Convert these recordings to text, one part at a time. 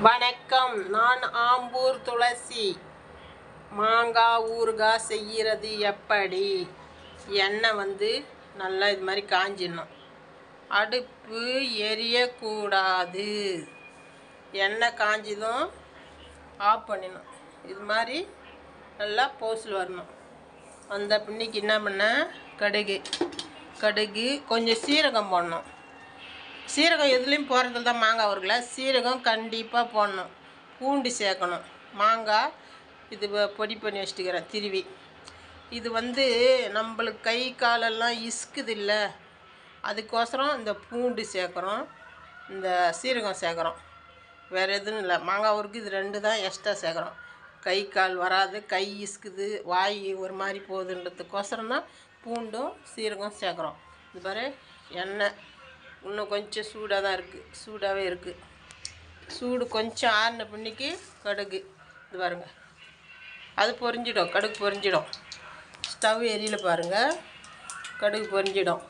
வணக்கம். நான் ஆம்பூர் துளசி. மாங்காய் ஊறுகாய் செய்கிறது எப்படி? எண்ணெய் வந்து நல்லா இது மாதிரி காஞ்சிடணும். அடுப்பு எரியக்கூடாது. எண்ணெய் காஞ்சதும் ஆஃப் பண்ணிடணும். இது மாதிரி நல்லா போஸில் வரணும். அந்த பின்னிக்கு என்ன பண்ண? கடுகு. கடுகு கொஞ்சம் சீரகம் போடணும். சீரகம் எதுலேயும் போகிறதுல தான் மாங்காய் ஊறுகல சீரகம் கண்டிப்பாக போடணும். பூண்டு சேர்க்கணும். மாங்காய் இது வ- பொடி பண்ணி வச்சுட்டுக்கிறேன் திருவி. இது வந்து நம்மளுக்கு கை காலெல்லாம் இசுக்குது இல்லை அதுக்கோசரம் இந்த பூண்டு சேர்க்குறோம். இந்த சீரகம் சேர்க்குறோம். வேறு எதுவும் இல்லை. மாங்காய் ஊருக்கு இது ரெண்டு தான் எக்ஸ்ட்ரா சேர்க்குறோம். கை கால் வராது கை இசுக்குது வாய் ஒரு மாதிரி போகுதுன்றதுக்கோசரம் தான் பூண்டும் சீரகம் சேர்க்குறோம். இது பாரு எண்ணெய். இன்னும் கொஞ்சம் சூடாக தான் இருக்குது சூடாகவே இருக்குது சூடு கொஞ்சம் ஆறின பின்னிக்கு கடுகு. இது பாருங்கள் அது பொரிஞ்சிடும். கடுகு பொரிஞ்சிடும். ஸ்டவ் எரியல பாருங்கள் கடுகு பொரிஞ்சிடும்.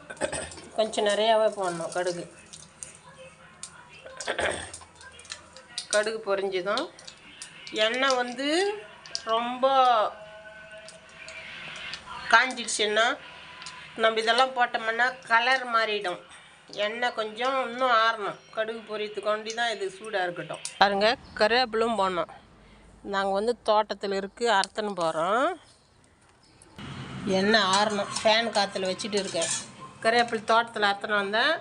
கொஞ்சம் நிறையாவே போடணும் கடுகு. கடுகு பொரிஞ்சதும் எண்ணெய் வந்து ரொம்ப காஞ்சிடுச்சுன்னா நம்ம இதெல்லாம் போட்டோம்னா கலர் மாறிடும். எண்ணெய் கொஞ்சம் இன்னும் ஆறணும். கடுகு பொரியத்து கொண்டு தான் இது சூடாக இருக்கட்டும். பாருங்க கருவேப்பிலும் போடணும். நாங்கள் வந்து தோட்டத்தில் இருக்குது அறுத்துன்னு போகிறோம் எண்ணெய் ஆறணும். ஃபேன் காற்றுல வச்சுட்டு இருக்கேன் கருவேப்பிலை தோட்டத்தில் அறுத்துன்னு வந்தேன்.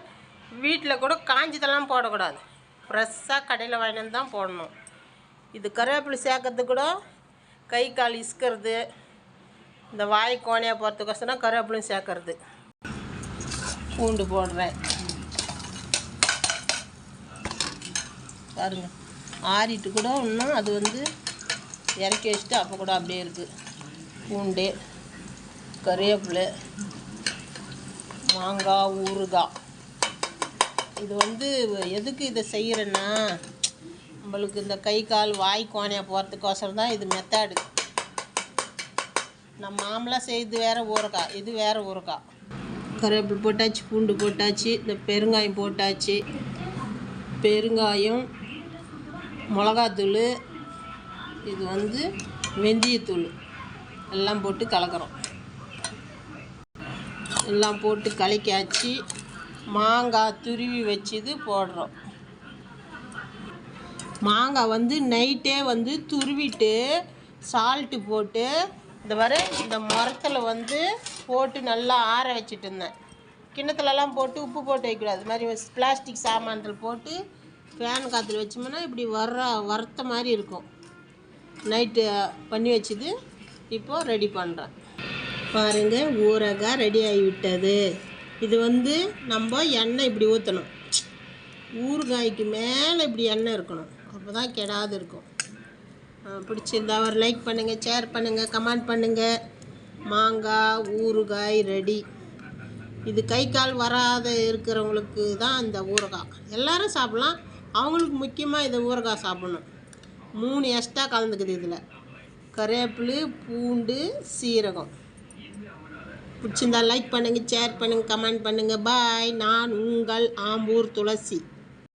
வீட்டில் கூட காஞ்சதெல்லாம் போடக்கூடாது. ஃப்ரெஷ்ஷாக கடையில் வாங்கினு தான் போடணும். இது கருவேப்பிலை சேர்க்கறது கூட கை கால் இசுக்கிறது இந்த வாய் கோணையாக போகிறதுக்கோசரம் கருவேப்பிலையும் சேர்க்கறது. பூண்டு போடுறேன். பாருங்கள் ஆறிட்டு கூட இன்னும் அது வந்து இறக்கி வச்சுட்டு அப்போ கூட அப்படியே இருக்குது பூண்டு கருவேப்பிலை மாங்காய் ஊறுகாய். இது வந்து எதுக்கு இதை செய்கிறேன்னா நம்மளுக்கு இந்த கை கால் வாய் கோணையாக போகிறதுக்கோசரம் தான் இது மெத்தாடு நம்ம மாமலாக செய்து வேறு ஊறுகாய் இது வேறு ஊறுகாய். கருவேப்பிலை போட்டாச்சு பூண்டு போட்டாச்சு இந்த பெருங்காயம் போட்டாச்சு. பெருங்காயம் மிளகாத்தூள் இது வந்து வெந்தயத்தூள். எல்லாம் போட்டு கலக்கிறோம். எல்லாம் போட்டு கலக்கியாச்சு. மாங்காய் துருவி வச்சுது போடுறோம். மாங்காய் வந்து நைட்டே வந்து துருவிட்டு சால்ட்டு போட்டு இந்த வர இந்த மரத்தில் வந்து போட்டு நல்லா ஆற வச்சுட்டு இருந்தேன். கிண்ணத்துலலாம் போட்டு உப்பு போட்டு வைக்கக்கூடாது. இது மாதிரி பிளாஸ்டிக் சாமான்கள் போட்டு ஃபேன் காற்றுல வச்சோம்னா இப்படி வர்ற வறுத்த மாதிரி இருக்கும். நைட்டு பண்ணி வச்சுது. இப்போது ரெடி பண்ணுறேன் பாருங்கள் ஊறகாய் ரெடி ஆகிவிட்டது. இது வந்து நம்ம எண்ணெய் இப்படி ஊற்றணும் ஊறுகாய்க்கு மேலே இப்படி எண்ணெய் இருக்கணும். அப்போ தான் கெடாது இருக்கும். பிடிச்சிருந்தா ஒரு லைக் பண்ணுங்கள் ஷேர் பண்ணுங்கள் கமெண்ட் பண்ணுங்கள் மாங்காய் ஊறுகாய் ரெடி இது கை கால் வராத இருக்கிறவங்களுக்கு தான் இந்த ஊறுகாய். எல்லோரும் சாப்பிட்லாம். அவங்களுக்கு முக்கியமாக இதை ஊறுகாய் சாப்பிடணும். மூணு எக்ஸ்ட்ரா கலந்துக்குது இதில். கருவேப்பிலு பூண்டு சீரகம். பிடிச்சிருந்தா லைக் பண்ணுங்கள் ஷேர் பண்ணுங்கள் கமெண்ட் பண்ணுங்கள் பாய் நான் உங்கள் ஆம்பூர் துளசி.